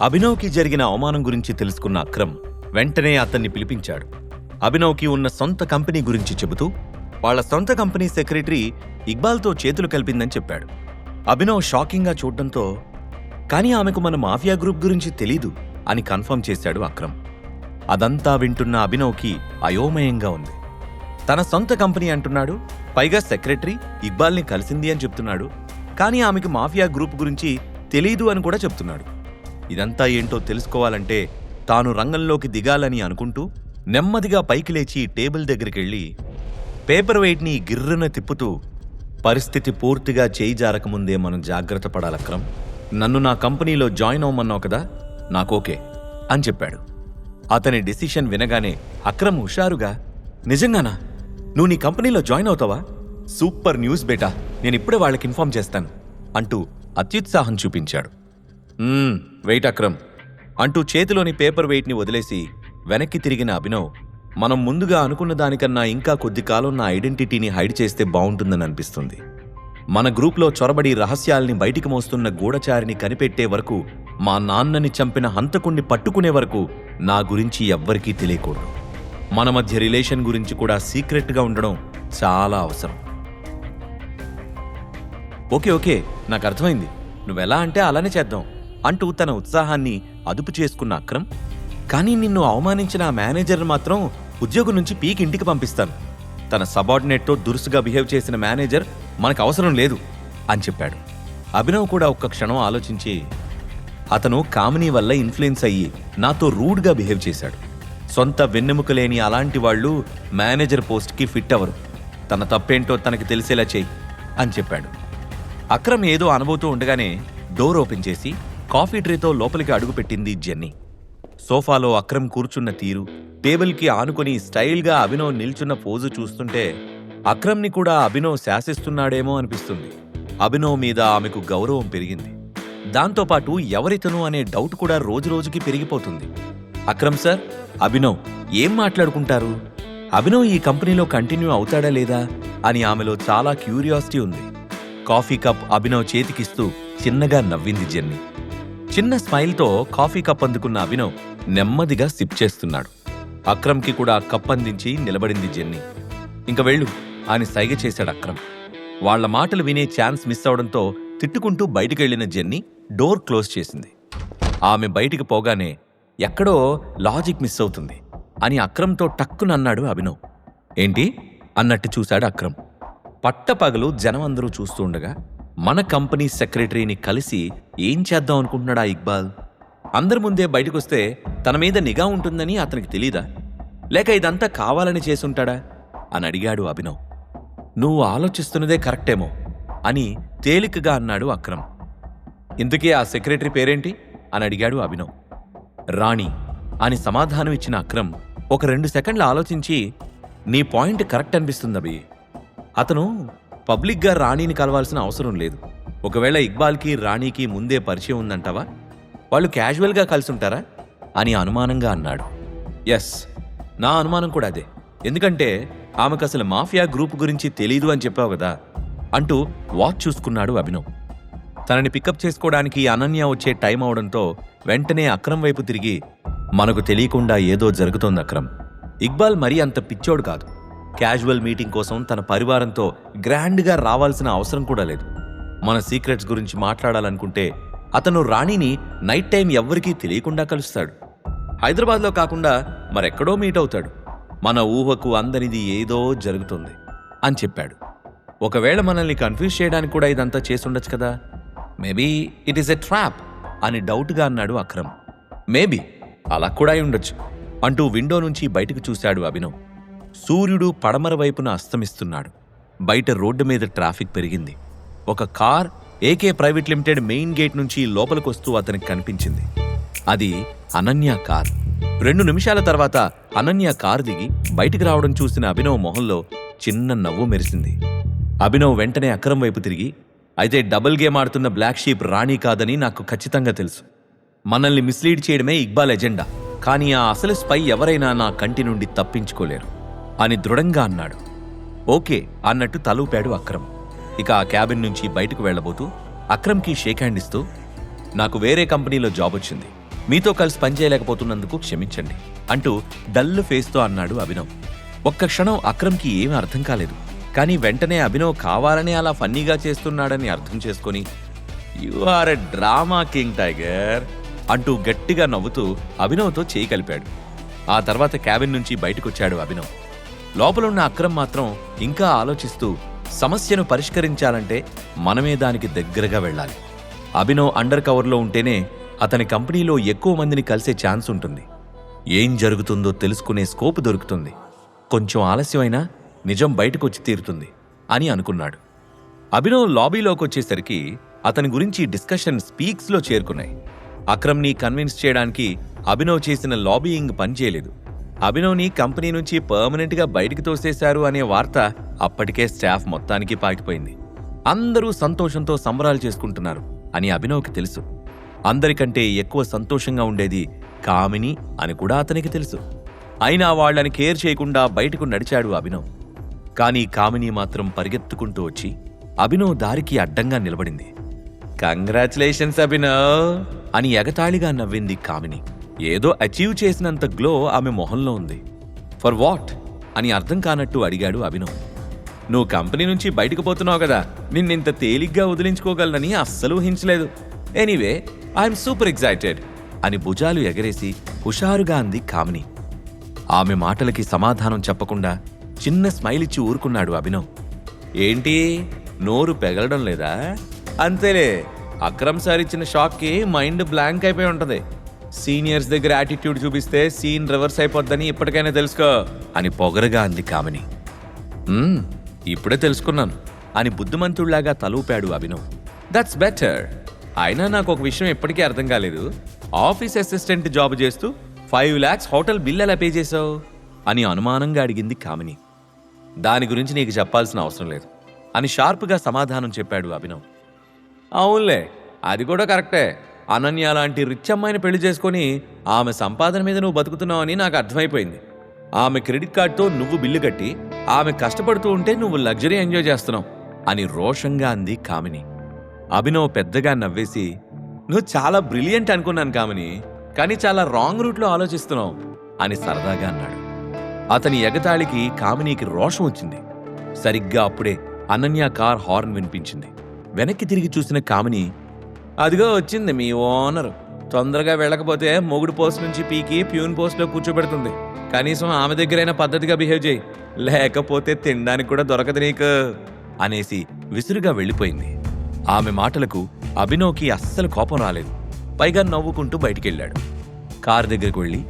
అభినవ్కి జరిగిన అవమానం గురించి తెలుసుకున్న అక్రమ్ వెంటనే అతన్ని పిలిపించాడు. అభినవ్కి ఉన్న సొంత కంపెనీ గురించి చెబుతూ వాళ్ళ సొంత కంపెనీ సెక్రటరీ ఇక్బాల్తో చేతులు కలిపిందని చెప్పాడు. అభినవ్ షాకింగ్గా చూడడంతో కానీ ఆమెకు మన మాఫియా గ్రూప్ గురించి తెలీదు అని కన్ఫర్మ్ చేశాడు అక్రమ్. అదంతా వింటున్న అభినవ్కి అయోమయంగా ఉంది. తన సొంత కంపెనీ అంటున్నాడు పైగా సెక్రటరీ ఇక్బాల్ని కలిసింది అని చెప్తున్నాడు. కానీ ఆమెకు మాఫియా గ్రూప్ గురించి తెలీదు అని కూడా చెప్తున్నాడు. ఇదంతా ఏంటో తెలుసుకోవాలంటే తాను రంగంలోకి దిగాలని అనుకుంటూ నెమ్మదిగా పైకి లేచి టేబుల్ దగ్గరికెళ్ళి పేపర్ వెయిట్ని గిర్రున తిప్పుతూ పరిస్థితి పూర్తిగా చేయి జారకముందే మనం జాగ్రత్త పడాలక్రమ్ నన్ను నా కంపెనీలో జాయిన్ అవ్వమన్నావు కదా నాకోకే అని చెప్పాడు. అతని డిసిషన్ వినగానే అక్రమ్ హుషారుగా నిజంగానా? నువ్వు నీ కంపెనీలో జాయిన్ అవుతావా? సూపర్ న్యూస్ బేటా నేను ఇప్పుడే వాళ్ళకి ఇన్ఫార్మ్ చేస్తాను అంటూ అత్యుత్సాహం చూపించాడు. వెయిట్ అక్రమ్. అంటూ చేతిలోని పేపర్ వెయిట్ని వదిలేసి వెనక్కి తిరిగిన అభినవ్ మనం ముందుగా అనుకున్న దానికన్నా ఇంకా కొద్ది కాలం నా ఐడెంటిటీని హైడ్ చేస్తే బాగుంటుందని అనిపిస్తుంది. మన గ్రూప్లో చొరబడి రహస్యాల్ని బయటికి మోస్తున్న గూఢచారిని కనిపెట్టే వరకు మా నాన్నని చంపిన హంతకుణ్ణి పట్టుకునే వరకు నా గురించి ఎవ్వరికీ తెలియకూడదు. మన మధ్య రిలేషన్ గురించి కూడా సీక్రెట్గా ఉండడం చాలా అవసరం. ఓకే ఓకే నాకు అర్థమైంది. నువ్వెలా అంటే అలానే చేద్దాం. అంటూ తన ఉత్సాహాన్ని అదుపు చేసుకున్న అక్రమ్ కానీ నిన్ను అవమానించిన ఆ మేనేజర్ మాత్రం ఉద్యోగం నుంచి పీక్ ఇంటికి పంపిస్తాను. తన సబార్డినేట్తో దురుసుగా బిహేవ్ చేసిన మేనేజర్ మనకు అవసరం లేదు అని చెప్పాడు. అభినవ్ కూడా ఒక్క క్షణం ఆలోచించి అతను కామినీ వల్ల ఇన్ఫ్లుయెన్స్ అయ్యి నాతో రూడ్గా బిహేవ్ చేశాడు. సొంత వెన్నెముక లేని అలాంటి వాళ్ళు మేనేజర్ పోస్ట్కి ఫిట్ అవ్వరు. తన తప్పేంటో తనకి తెలిసేలా చెయ్యి అని చెప్పాడు. అక్రమ్ ఏదో అనబోతూ ఉండగానే డోర్ ఓపెన్ చేసి కాఫీ ట్రేతో లోపలికి అడుగుపెట్టింది జెన్నీ. సోఫాలో అక్రమ్ కూర్చున్న తీరు టేబుల్కి ఆనుకొని స్టైల్గా అభినవ్ నిల్చున్న పోజు చూస్తుంటే అక్రమ్ని కూడా అభినవ్ శాసిస్తున్నాడేమో అనిపిస్తుంది. అభినవ్ మీద ఆమెకు గౌరవం పెరిగింది. దాంతోపాటు ఎవరితను అనే డౌట్ కూడా రోజురోజుకి పెరిగిపోతుంది. అక్రమ్ సార్ అభినవ్ ఏం మాట్లాడుకుంటారు? అభినవ్ ఈ కంపెనీలో కంటిన్యూ అవుతాడా లేదా అని ఆమెలో చాలా క్యూరియాసిటీ ఉంది. కాఫీ కప్ అభినవ్ చేతికిస్తూ చిన్నగా నవ్వింది జెన్నీ. చిన్న స్మైల్తో కాఫీ కప్ అందుకున్న అభినవ్ నెమ్మదిగా సిప్ చేస్తున్నాడు. అక్రమ్కి కూడా కప్ అందించి నిలబడింది జెన్నీ. ఇంక వెళ్ళు అని సైగ చేశాడు అక్రమ్. వాళ్ళ మాటలు వినే ఛాన్స్ మిస్ అవడంతో తిట్టుకుంటూ బయటికెళ్ళిన జెన్నీ డోర్ క్లోజ్ చేసింది. ఆమె బయటికి పోగానే ఎక్కడో లాజిక్ మిస్ అవుతుంది అని అక్రమ్తో టక్కున అన్నాడు అభినవ్. ఏంటి? అన్నట్టు చూశాడు అక్రమ్. పట్టపగలు జనం అందరూ చూస్తూ ఉండగా మన కంపెనీ సెక్రటరీని కలిసి ఏం చేద్దాం అనుకుంటున్నాడా ఇక్బాల్? అందరి ముందే బయటకొస్తే తన మీద నిఘా ఉంటుందని అతనికి తెలీదా? లేక ఇదంతా కావాలని చేసుంటాడా? అని అడిగాడు అభినవ్. నువ్వు ఆలోచిస్తున్నదే కరెక్టేమో అని తేలికగా అన్నాడు అక్రమ్. ఇందుకే ఆ సెక్రటరీ పేరేంటి? అని అడిగాడు అభినవ్. రాణి అని సమాధానం ఇచ్చిన అక్రమ్ ఒక రెండు సెకండ్లు ఆలోచించి నీ పాయింట్ కరెక్ట్ అనిపిస్తుంది అభి. అతను పబ్లిక్గా రాణిని కలవాల్సిన అవసరం లేదు. ఒకవేళ ఇక్బాల్కి రాణికి ముందే పరిచయం ఉందంటావా? వాళ్ళు క్యాజువల్గా కలిసి ఉంటారా అని అనుమానంగా అన్నాడు. ఎస్ నా అనుమానం కూడా అదే. ఎందుకంటే ఆమెకు అసలు మాఫియా గ్రూప్ గురించి తెలీదు అని చెప్పావు కదా? అంటూ వాచ్ చూసుకున్నాడు అభినవ్. తనని పికప్ చేసుకోవడానికి అనన్య వచ్చే టైం అవడంతో వెంటనే అక్రమ్ వైపు తిరిగి మనకు తెలియకుండా ఏదో జరుగుతోంది అక్రమ్. ఇక్బాల్ మరీ అంత పిచ్చోడు కాదు. క్యాజువల్ మీటింగ్ కోసం తన పరివారంతో గ్రాండ్గా రావాల్సిన అవసరం కూడా లేదు. మన సీక్రెట్స్ గురించి మాట్లాడాలనుకుంటే అతను రాణిని నైట్ టైం ఎవ్వరికీ తెలియకుండా కలుస్తాడు. హైదరాబాద్లో కాకుండా మరెక్కడో మీట్ అవుతాడు. మన ఊహకు అందనిది ఏదో జరుగుతుంది అని చెప్పాడు. ఒకవేళ మనల్ని కన్ఫ్యూజ్ చేయడానికి కూడా ఇదంతా చేసుండొచ్చు కదా? Maybe it is a trap అని డౌట్గా అన్నాడు అక్రమ్. మేబీ అలా కూడా అయి ఉండొచ్చు అంటూ విండో నుంచి బయటకు చూశాడు అభినవ్. సూర్యుడు పడమర వైపున అస్తమిస్తున్నాడు. బయట రోడ్డు మీద ట్రాఫిక్ పెరిగింది. ఒక car AK private limited main gate నుంచి లోపలికి వస్తూ అతనికి కనిపించింది. అది అనన్య కార్. రెండు నిమిషాల తర్వాత అనన్య కార్ దిగి బయటికి రావడం చూసిన అభినవ్ మొహంలో చిన్న నవ్వు మెరిసింది. అభినవ్ వెంటనే అక్రమ్ వైపు తిరిగి అయితే డబుల్ గేమ్ ఆడుతున్న బ్లాక్ షీప్ రాణి కాదని నాకు ఖచ్చితంగా తెలుసు. మనల్ని మిస్లీడ్ చేయడమే ఇక్బాల్ ఎజెండా. కానీ ఆ అసలు స్పై ఎవరైనా నా కంటి నుండి తప్పించుకోలేరు. అని దృఢంగా అన్నాడు. ఓకే అన్నట్టు తలూపాడు అక్రమ్. ఇక ఆ క్యాబిన్ నుంచి బయటకు వెళ్ళబోతూ అక్రమ్కి షేక్ హ్యాండ్ ఇస్తూ నాకు వేరే కంపెనీలో జాబ్ వచ్చింది. మీతో కలిసి పనిచేయలేకపోతున్నందుకు క్షమించండి అంటూ డల్ ఫేస్తో అన్నాడు అభినవ్. ఒక్క క్షణం అక్రమ్కి ఏమీ అర్థం కాలేదు. కానీ వెంటనే అభినవ్ కావాలనే అలా ఫన్నీగా చేస్తున్నాడని అర్థం చేసుకొని you are a drama king tiger అంటూ గట్టిగా నవ్వుతూ అభినవ్తో చేయి కలిపాడు. ఆ తర్వాత క్యాబిన్ నుంచి బయటకొచ్చాడు అభినవ్. లోపలున్న అక్రమ్ మాత్రం ఇంకా ఆలోచిస్తూ సమస్యను పరిష్కరించాలంటే మనమే దానికి దగ్గరగా వెళ్ళాలి. అభినవ్ అండర్ కవర్లో ఉంటేనే అతని కంపెనీలో ఎక్కువ మందిని కలిసే ఛాన్స్ ఉంటుంది. ఏం జరుగుతుందో తెలుసుకునే స్కోప్ దొరుకుతుంది. కొంచెం ఆలస్యమైనా నిజం బయటకొచ్చి తీరుతుంది అని అనుకున్నాడు. అభినవ్ లాబీలోకి వచ్చేసరికి అతని గురించి డిస్కషన్ స్పీక్స్లో చేరుకున్నాయి. అక్రమ్ని కన్విన్స్ చేయడానికి అభినవ్ చేసిన లాబీయింగ్ పనిచేయలేదు. అభినవ్ని కంపెనీ నుంచి పర్మనెంట్గా బయటికి తోసేశారు అనే వార్త అప్పటికే స్టాఫ్ మొత్తానికి పాకిపోయింది. అందరూ సంతోషంతో సంబరాలు చేసుకుంటున్నారు అని అభినవ్కి తెలుసు. అందరికంటే ఎక్కువ సంతోషంగా ఉండేది కామిని అని కూడా అతనికి తెలుసు. అయినా వాళ్ళని కేర్ చేయకుండా బయటకు నడిచాడు అభినవ్. కానీ కామిని మాత్రం పరిగెత్తుకుంటూ వచ్చి అభినవ్ దారికి అడ్డంగా నిలబడింది. కంగ్రాచులేషన్స్ అభినవ్ అని ఎగతాళిగా నవ్వింది కామిని. ఏదో అచీవ్ చేసినంత గ్లో ఆమె మొహంలో ఉంది. ఫర్ వాట్ అని అర్థం కానట్టు అడిగాడు అభినవ్. నువ్వు కంపెనీ నుంచి బయటకు పోతున్నావు కదా నిన్నింత తేలిగ్గా వదిలించుకోగలనని అస్సలు ఊహించలేదు. ఎనీవే ఐఎమ్ సూపర్ ఎగ్జైటెడ్ అని భుజాలు ఎగరేసి హుషారుగా అంది కామిని. ఆమె మాటలకి సమాధానం చెప్పకుండా చిన్న స్మైల్ ఇచ్చి ఊరుకున్నాడు అభినవ్. ఏంటి? నోరు పెగలడం లేదా? అంతేలే అక్రమ్ సార్ ఇచ్చిన షాక్కి మైండ్ బ్లాంక్ అయిపోయి ఉంటుంది. సీనియర్స్ దగ్గర యాటిట్యూడ్ చూపిస్తే సీన్ రివర్స్ అయిపోద్దని ఇప్పటికైనా తెలుసుకో. అని పొగరగా అంది కామిని. "మ్మ్, ఇప్పుడే తెలుసుకున్నాను. అని బుద్ధిమంతుళ్ళాగా తలూపాడు అభినవ్. దట్స్ బెటర్ అయినా నాకు ఒక విషయం ఎప్పటికీ అర్థం కాలేదు. ఆఫీస్ అసిస్టెంట్ జాబ్ చేస్తూ ఫైవ్ ల్యాక్స్ హోటల్ బిల్ ఎలా పే చేసావు అని అనుమానంగా అడిగింది కామిని. దాని గురించి నీకు చెప్పాల్సిన అవసరం లేదు. అని షార్ప్గా సమాధానం చెప్పాడు అభినవ్. అవునులే అది కూడా కరెక్టే. అనన్య లాంటి రిచ్ అమ్మాయిని పెళ్ళి చేసుకొని ఆమె సంపాదన మీద నువ్వు బతుకుతున్నావని నాకు అర్థమైపోయింది. ఆమె క్రెడిట్ కార్డుతో నువ్వు బిల్లు కట్టి ఆమె కష్టపడుతూ ఉంటే నువ్వు లగ్జరీ ఎంజాయ్ చేస్తున్నావు అని రోషంగా అంది కామిని. అభినవ్ పెద్దగా నవ్వేసి నువ్వు చాలా బ్రిలియంట్ అనుకున్నాను కామిని కానీ చాలా రాంగ్ రూట్లో ఆలోచిస్తున్నావు అని సరదాగా అన్నాడు. అతని ఎగతాళికి కామినీకి రోషం వచ్చింది. సరిగ్గా అప్పుడే అనన్య కార్ హార్న్ వినిపించింది. వెనక్కి తిరిగి చూసిన కామిని అదిగో వచ్చింది మీ ఓనర్. తొందరగా వెళ్ళకపోతే మొగుడు పోస్ట్ నుంచి పీకి ప్యూన్ పోస్ట్లో కూర్చోబెడుతుంది. కనీసం ఆమె దగ్గరైనా పద్ధతిగా బిహేవ్ చేయి. లేకపోతే తినడానికి కూడా దొరకదు నీకు. అనేసి విసురుగా వెళ్ళిపోయింది. ఆమె మాటలకు అభినవ్కి అస్సలు కోపం రాలేదు. పైగా నవ్వుకుంటూ బయటికెళ్ళాడు. కారు దగ్గరికి వెళ్ళి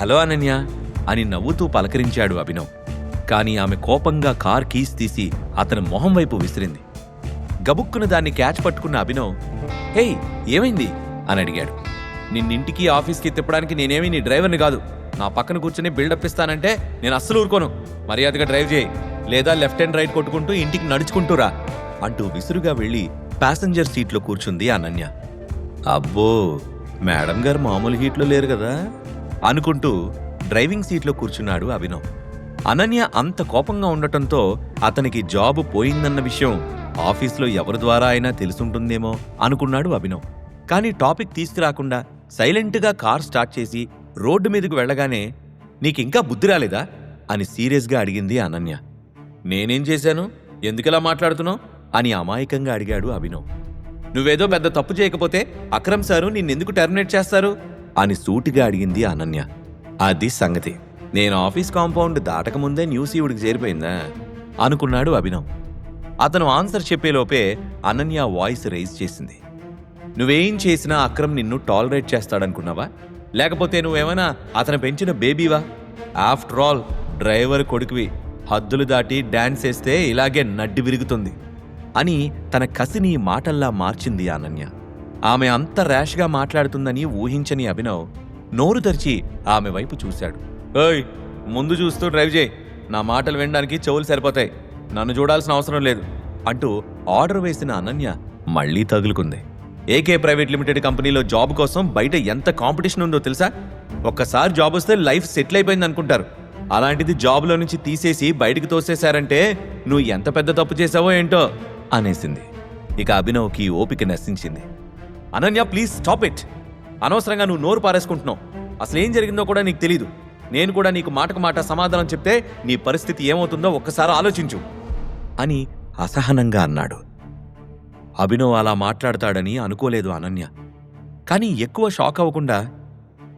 హలో అనన్య అని నవ్వుతూ పలకరించాడు అభినవ్. కానీ ఆమె కోపంగా కార్ కీస్ తీసి అతని మొహం వైపు విసిరింది. గబుక్కున దాన్ని క్యాచ్ పట్టుకున్న అభినవ్ హేయ్ ఏమైంది? అని అడిగాడు. నిన్నింటికి ఆఫీస్కి తిప్పడానికి నేనేమీ నీ డ్రైవర్ని కాదు. నా పక్కన కూర్చొని బిల్డప్ ఇస్తానంటే నేను అస్సలు ఊరుకోను. మర్యాదగా డ్రైవ్ చేయి. లేదా లెఫ్ట్ అండ్ రైట్ కొట్టుకుంటూ ఇంటికి నడుచుకుంటూరా అంటూ విసురుగా వెళ్ళి ప్యాసింజర్ సీట్లో కూర్చుంది అనన్య. అబ్బో మేడం గారు మామూలు హీట్లో లేరు కదా? అనుకుంటూ డ్రైవింగ్ సీట్లో కూర్చున్నాడు అభినవ్. అనన్య అంత కోపంగా ఉండటంతో అతనికి జాబ్ పోయిందన్న విషయం ఆఫీస్లో ఎవరి ద్వారా అయినా తెలుసుంటుందేమో అనుకున్నాడు అభినవ్. కానీ టాపిక్ తీసుకురాకుండా సైలెంట్గా కార్ స్టార్ట్ చేసి రోడ్డు మీదకు వెళ్ళగానే నీకింకా బుద్ధి రాలేదా? అని సీరియస్గా అడిగింది అనన్య. నేనేం చేశాను? ఎందుకలా మాట్లాడుతున్నావు? అని అమాయకంగా అడిగాడు అభినవ్. నువ్వేదో పెద్ద తప్పు చేయకపోతే అక్రమ్ సారు నిన్నెందుకు టెర్మినేట్ చేస్తారు? అని సూటిగా అడిగింది అనన్య. అది సంగతి. నేను ఆఫీస్ కాంపౌండ్ దాటకముందే న్యూస్ ఈవిడికి చేరిపోయిందా? అనుకున్నాడు అభినవ్. అతను ఆన్సర్ చెప్పేలోపే అనన్య వాయిస్ రైజ్ చేసింది. నువ్వేం చేసినా అక్రమ్ నిన్ను టాలరేట్ చేస్తాడనుకున్నావా? లేకపోతే నువ్వేమైనా అతను పెంచిన బేబీవా? ఆఫ్టర్ ఆల్ డ్రైవర్ కొడుకువి హద్దులు దాటి డాన్స్ వేస్తే ఇలాగే నడ్డి విరుగుతుంది అని తన కసిని మాటల్లా మార్చింది అనన్య. ఆమె అంత ర్యాష్గా మాట్లాడుతుందని ఊహించని అభినవ్ నోరు తెరిచి ఆమె వైపు చూశాడు. ఏయ్ ముందు చూస్తూ డ్రైవ్ చేయి. నా మాటలు వినడానికి చెవులు సరిపోతాయి. నన్ను చూడాల్సిన అవసరం లేదు అంటూ ఆర్డర్ వేసిన అనన్య మళ్ళీ తగులుకుంది. ఏకే ప్రైవేట్ లిమిటెడ్ కంపెనీలో జాబ్ కోసం బయట ఎంత కాంపిటీషన్ ఉందో తెలుసా? ఒక్కసారి జాబ్ వస్తే లైఫ్ సెటిల్ అయిపోయింది అనుకుంటారు. అలాంటిది జాబ్లో నుంచి తీసేసి బయటికి తోసేశారంటే నువ్వు ఎంత పెద్ద తప్పు చేసావో ఏంటో అనేసింది. ఇక అభినవ్కి ఓపిక నశించింది. Ananya please stop it. అనవసరంగా నువ్వు నోరు పారేసుకుంటున్నావు. అసలు ఏం జరిగిందో కూడా నీకు తెలీదు. నేను కూడా నీకు మాటకు మాట సమాధానం చెప్తే నీ పరిస్థితి ఏమవుతుందో ఒక్కసారి ఆలోచించు. అని అసహనంగా అన్నాడు. అభినవ్ అలా మాట్లాడతాడని అనుకోలేదు అనన్య. కానీ ఎక్కువ షాక్ అవ్వకుండా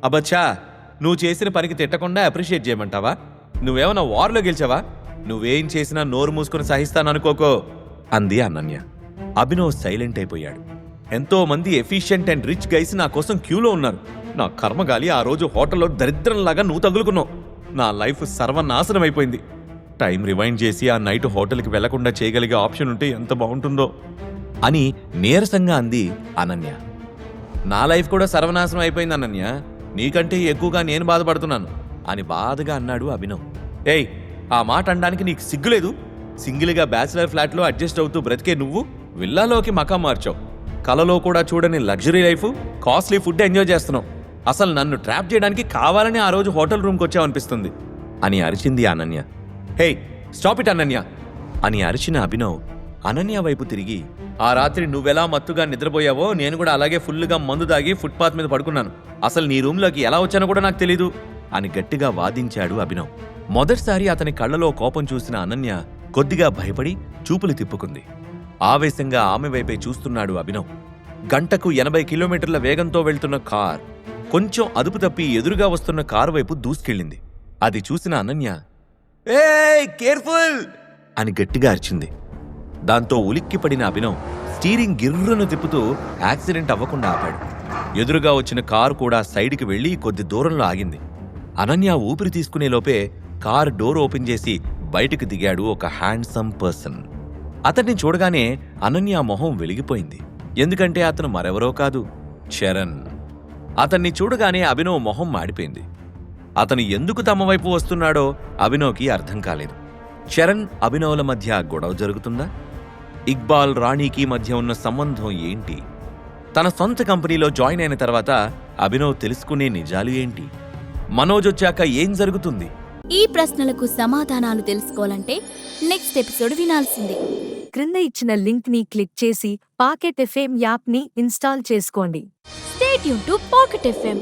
అబచ్చా నువ్వు చేసిన పనికి తిట్టకుండా అప్రిషియేట్ చేయమంటావా? నువ్వేమన్నా వార్లో గెలిచావా? నువ్వేం చేసినా నోరు మూసుకొని సహిస్తాననుకోకో అంది అనన్య. అభినవ్ సైలెంట్ అయిపోయాడు. ఎంతో మంది ఎఫిషియెంట్ అండ్ రిచ్ గైస్ నా కోసం క్యూలో ఉన్నారు. నా కర్మగాలి ఆ రోజు హోటల్లో దరిద్రంలాగా నువ్వు తగులుకున్నావు. నా లైఫ్ సర్వనాశనం అయిపోయింది టైం రివైండ్ చేసి ఆ నైట్ హోటల్కి వెళ్ళకుండా చేయగలిగే ఆప్షన్ ఉంటే ఎంత బాగుంటుందో అని నీరసంగా అంది అనన్య. నా లైఫ్ కూడా సర్వనాశనం అయిపోయింది అనన్య. నీకంటే ఎక్కువగా నేను బాధపడుతున్నాను అని బాధగా అన్నాడు అభినవ్. ఏయ్ ఆ మాట అనడానికి నీకు సిగ్గులేదు? సింగిల్గా బ్యాచిలర్ ఫ్లాట్లో అడ్జస్ట్ అవుతూ బ్రతికే నువ్వు? విల్లాలోకి మకాం మార్చావు. కలలో కూడా చూడని luxury life costly food enjoy చేస్తున్నావు. అసలు నన్ను ట్రాప్ చేయడానికి కావాలని ఆ రోజు హోటల్ రూమ్కి వచ్చావనిపిస్తుంది అని అరిచింది Ananya. Hey stop it Ananya. అని అరిచిన అభినవ్ అనన్య వైపు తిరిగి ఆ రాత్రి నువ్వెలా మత్తుగా నిద్రపోయావో నేను కూడా అలాగే ఫుల్గా మందు దాగి ఫుట్పాత్ మీద పడుకున్నాను. అసలు నీ రూమ్లోకి ఎలా వచ్చానో కూడా నాకు తెలీదు అని గట్టిగా వాదించాడు అభినవ్. మొదటిసారి అతని కళ్ళలో కోపం చూసిన అనన్య కొద్దిగా భయపడి చూపులు తిప్పుకుంది. ఆవేశంగా ఆమె వైపే చూస్తున్నాడు అభినవ్. గంటకు ఎనభై కిలోమీటర్ల వేగంతో వెళ్తున్న కార్ కొంచెం అదుపు తప్పి ఎదురుగా వస్తున్న కారు వైపు దూసుకెళ్ళింది. అది చూసిన అనన్య ఏ కేర్ఫుల్! అని గట్టిగా అరిచింది. దాంతో ఉలిక్కిపడిన అభినవ్ స్టీరింగ్ గిర్రును తిప్పుతూ యాక్సిడెంట్ అవ్వకుండా ఆపాడు. ఎదురుగా వచ్చిన కారు కూడా సైడ్కి వెళ్ళి కొద్ది దూరంలో ఆగింది. అనన్య ఊపిరి తీసుకునే లోపే కార్ డోర్ ఓపెన్ చేసి బయటకు దిగాడు ఒక హ్యాండ్సమ్ పర్సన్. అతన్ని చూడగానే అనన్య మొహం వెలిగిపోయింది. ఎందుకంటే అతను మరెవరో కాదు చరణ్. అతన్ని చూడగానే అభినవ్ మొహం మాడిపోయింది. అతను ఎందుకు తమ వైపు వస్తున్నాడో అభినవ్కి అర్థం కాలేదు. చరణ్ అభినవ్ల మధ్య గొడవ జరుగుతుందా? ఇక్బాల్ రాణికి మధ్య ఉన్న సంబంధం ఏంటి? తన సొంత కంపెనీలో జాయిన్ అయిన తర్వాత అభినవ్ తెలుసుకునే నిజాలు ఏంటి? మనోజ్ వచ్చాక ఏం జరుగుతుంది? ఈ ప్రశ్నలకు సమాధానాలు తెలుసుకోవాలంటే నెక్స్ట్ ఎపిసోడ్ వినాల్సిందే. క్రింద ఇచ్చిన లింక్ని క్లిక్ చేసి పాకెట్ ఎఫ్ఎం యాప్ని ఇన్స్టాల్ చేసుకోండి. స్టేట్ యూన్ టు పాకెట్ ఎఫ్ఎం.